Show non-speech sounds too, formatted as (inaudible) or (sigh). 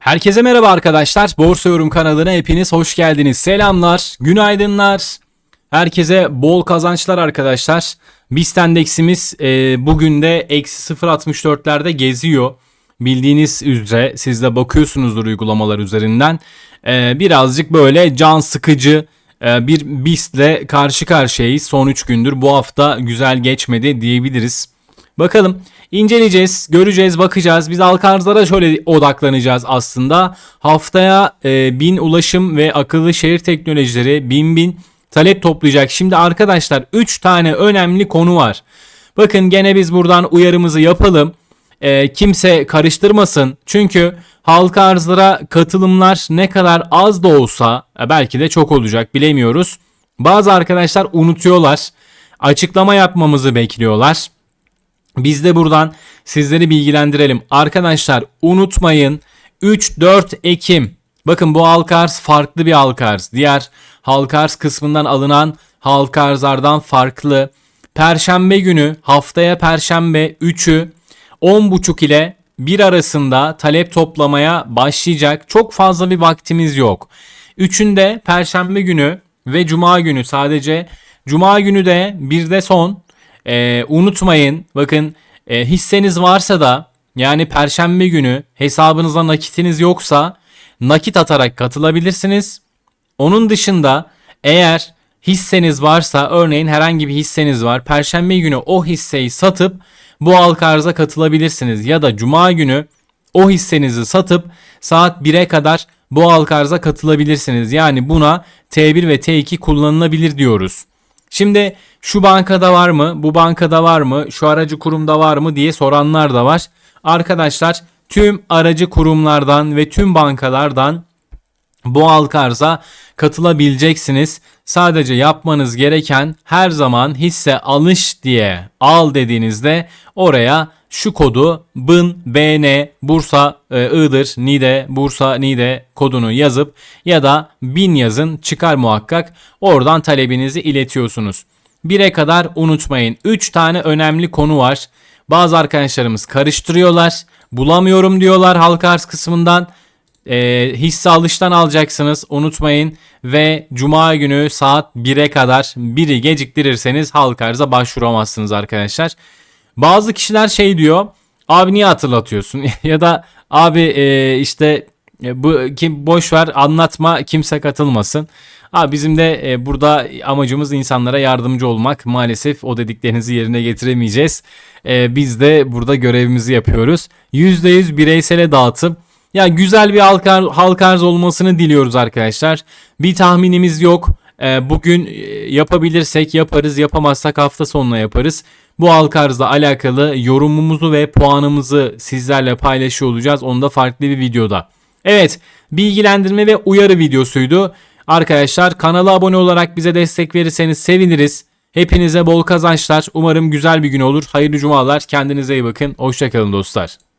Herkese merhaba arkadaşlar. Borsa Yorum kanalına hepiniz hoş geldiniz. Selamlar, günaydınlar. Herkese bol kazançlar arkadaşlar. BIST endeksimiz e, bugün de eksi 0.64'lerde geziyor. Bildiğiniz üzere siz de bakıyorsunuzdur uygulamalar üzerinden. E, birazcık böyle can sıkıcı e, bir BIST ile karşı karşıyayız. Son 3 gündür bu hafta güzel geçmedi diyebiliriz. Bakalım inceleyeceğiz, göreceğiz, bakacağız. Biz halka arzlara şöyle odaklanacağız aslında. Haftaya e, bin ulaşım ve akıllı şehir teknolojileri bin bin talep toplayacak. Şimdi arkadaşlar 3 tane önemli konu var. Bakın gene biz buradan uyarımızı yapalım. E, kimse karıştırmasın. Çünkü halka arzlara katılımlar ne kadar az da olsa e, belki de çok olacak bilemiyoruz. Bazı arkadaşlar unutuyorlar. Açıklama yapmamızı bekliyorlar. Biz de buradan sizleri bilgilendirelim. Arkadaşlar unutmayın 3-4 Ekim. Bakın bu halka arz farklı bir halka arz. Diğer halka arz kısmından alınan halka arzlardan farklı. Perşembe günü haftaya perşembe 3'ü 10.30 ile 1 arasında talep toplamaya başlayacak. Çok fazla bir vaktimiz yok. Üçünde perşembe günü ve cuma günü sadece cuma günü de bir de son ee, unutmayın bakın e, hisseniz varsa da yani perşembe günü hesabınızda nakitiniz yoksa nakit atarak katılabilirsiniz. Onun dışında eğer hisseniz varsa örneğin herhangi bir hisseniz var perşembe günü o hisseyi satıp bu halka arıza katılabilirsiniz ya da cuma günü o hissenizi satıp saat 1'e kadar bu halka arıza katılabilirsiniz. Yani buna T1 ve T2 kullanılabilir diyoruz. Şimdi şu bankada var mı, bu bankada var mı, şu aracı kurumda var mı diye soranlar da var. Arkadaşlar tüm aracı kurumlardan ve tüm bankalardan bu halka arza katılabileceksiniz. Sadece yapmanız gereken her zaman hisse alış diye al dediğinizde oraya şu kodu BIN, BN, Bursa, e, Iğdır, Nide, Bursa, Nide kodunu yazıp ya da BIN yazın çıkar muhakkak. Oradan talebinizi iletiyorsunuz. 1'e kadar unutmayın. 3 tane önemli konu var. Bazı arkadaşlarımız karıştırıyorlar. Bulamıyorum diyorlar halka arz kısmından. E, hisse alıştan alacaksınız unutmayın ve cuma günü saat 1'e kadar biri geciktirirseniz halka arıza başvuramazsınız arkadaşlar. Bazı kişiler şey diyor abi niye hatırlatıyorsun (laughs) ya da abi e, işte e, bu kim boş ver anlatma kimse katılmasın. Abi bizim de e, burada amacımız insanlara yardımcı olmak. Maalesef o dediklerinizi yerine getiremeyeceğiz. E, biz de burada görevimizi yapıyoruz. %100 bireysele dağıtım. Ya güzel bir halka, halka arz olmasını diliyoruz arkadaşlar. Bir tahminimiz yok. E, bugün yapabilirsek yaparız, yapamazsak hafta sonuna yaparız. Bu halka arzla alakalı yorumumuzu ve puanımızı sizlerle paylaşıyor olacağız. Onu da farklı bir videoda. Evet, bilgilendirme ve uyarı videosuydu. Arkadaşlar kanala abone olarak bize destek verirseniz seviniriz. Hepinize bol kazançlar. Umarım güzel bir gün olur. Hayırlı cumalar. Kendinize iyi bakın. Hoşçakalın dostlar.